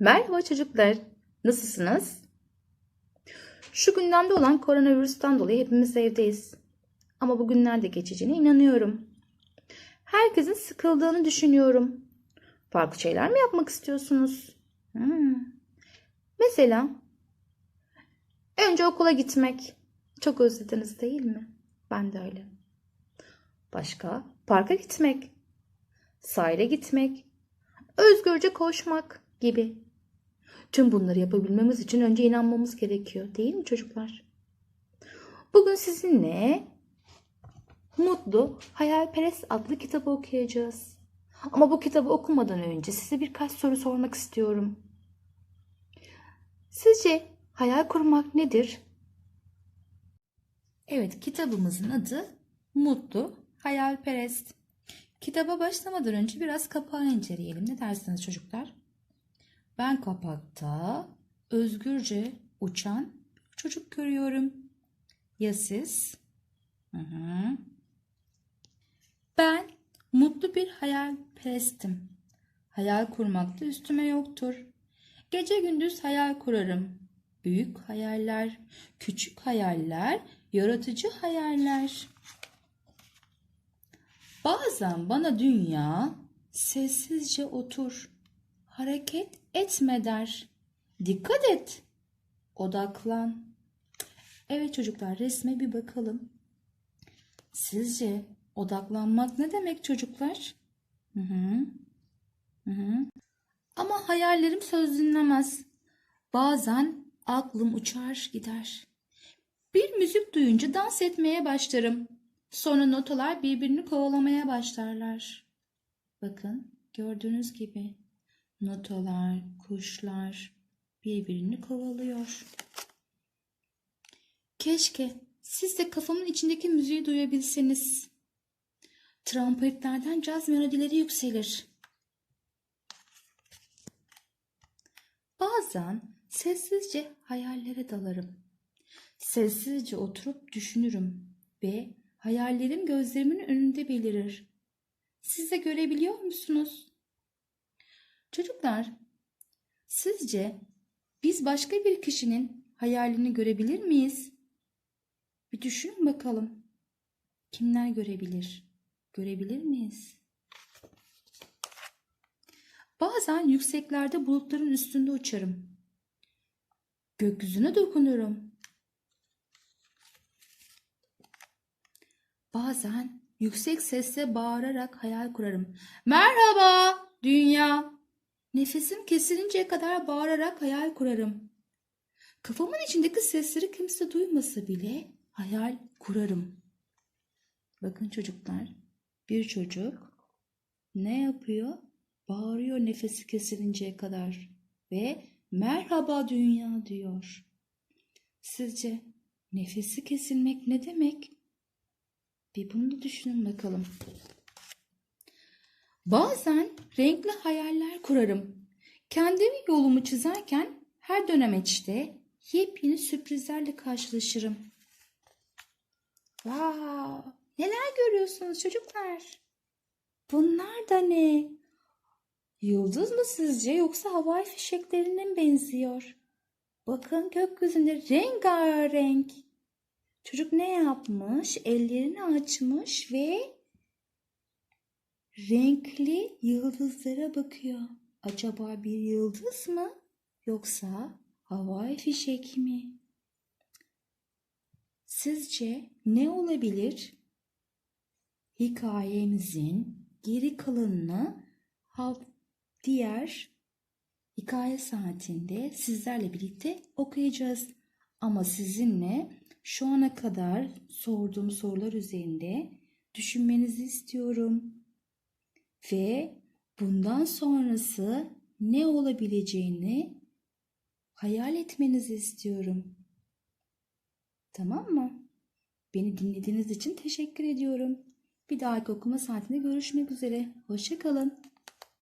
Merhaba çocuklar. Nasılsınız? Şu gündemde olan koronavirüsten dolayı hepimiz evdeyiz. Ama bu günler geçeceğine inanıyorum. Herkesin sıkıldığını düşünüyorum. Farklı şeyler mi yapmak istiyorsunuz? Hmm. Mesela önce okula gitmek. Çok özlediniz değil mi? Ben de öyle. Başka? Parka gitmek. Sahile gitmek. Özgürce koşmak gibi. Tüm bunları yapabilmemiz için önce inanmamız gerekiyor, değil mi çocuklar? Bugün sizinle Mutlu Hayalperest adlı kitabı okuyacağız. Ama bu kitabı okumadan önce size birkaç soru sormak istiyorum. Sizce hayal kurmak nedir? Evet, kitabımızın adı Mutlu Hayalperest. Kitaba başlamadan önce biraz kapağı inceleyelim. Ne dersiniz çocuklar? Ben kapakta özgürce uçan çocuk görüyorum. Ya siz? Hı hı. Ben mutlu bir hayalperestim. Hayal kurmakta üstüme yoktur. Gece gündüz hayal kurarım. Büyük hayaller, küçük hayaller, yaratıcı hayaller. Bazen bana dünya sessizce otur, hareket etme der. Dikkat et, odaklan. Evet çocuklar resme bir bakalım. Sizce odaklanmak ne demek çocuklar? Hı hı. Hı hı. Ama hayallerim söz dinlemez. Bazen aklım uçar gider. Bir müzik duyunca dans etmeye başlarım. Sonra notalar birbirini kovalamaya başlarlar. Bakın gördüğünüz gibi notalar, kuşlar birbirini kovalıyor. Keşke siz de kafamın içindeki müziği duyabilseniz. Trompetlerden caz melodileri yükselir. Bazen sessizce hayallere dalarım. Sessizce oturup düşünürüm ve hayallerim gözlerimin önünde belirir. Siz de görebiliyor musunuz? Çocuklar, sizce biz başka bir kişinin hayalini görebilir miyiz? Bir düşünün bakalım. Kimler görebilir? Görebilir miyiz? Bazen yükseklerde bulutların üstünde uçarım. Gökyüzüne dokunurum. Bazen yüksek sesle bağırarak hayal kurarım. Merhaba dünya. Nefesim kesilinceye kadar bağırarak hayal kurarım. Kafamın içindeki sesleri kimse duymasa bile hayal kurarım. Bakın çocuklar, bir çocuk ne yapıyor? Bağırıyor nefesi kesilinceye kadar ve merhaba dünya diyor. Sizce nefesi kesilmek ne demek? Bir bunu düşünün bakalım. Bazen renkli hayaller kurarım. Kendi yolumu çizerken her dönemeçte yepyeni sürprizlerle karşılaşırım. Wow, neler görüyorsunuz çocuklar? Bunlar da ne? Yıldız mı sizce yoksa havai fişeklerine mi benziyor? Bakın gökyüzünde rengarenk. Çocuk ne yapmış? Ellerini açmış ve renkli yıldızlara bakıyor. Acaba bir yıldız mı yoksa havai fişek mi? Sizce ne olabilir? Hikayemizin geri kalanını diğer hikaye saatinde sizlerle birlikte okuyacağız. Ama sizinle şu ana kadar sorduğum sorular üzerinde düşünmenizi istiyorum. Ve bundan sonrası ne olabileceğini hayal etmenizi istiyorum. Tamam mı? Beni dinlediğiniz için teşekkür ediyorum. Bir dahaki okuma saatinde görüşmek üzere. Hoşça kalın.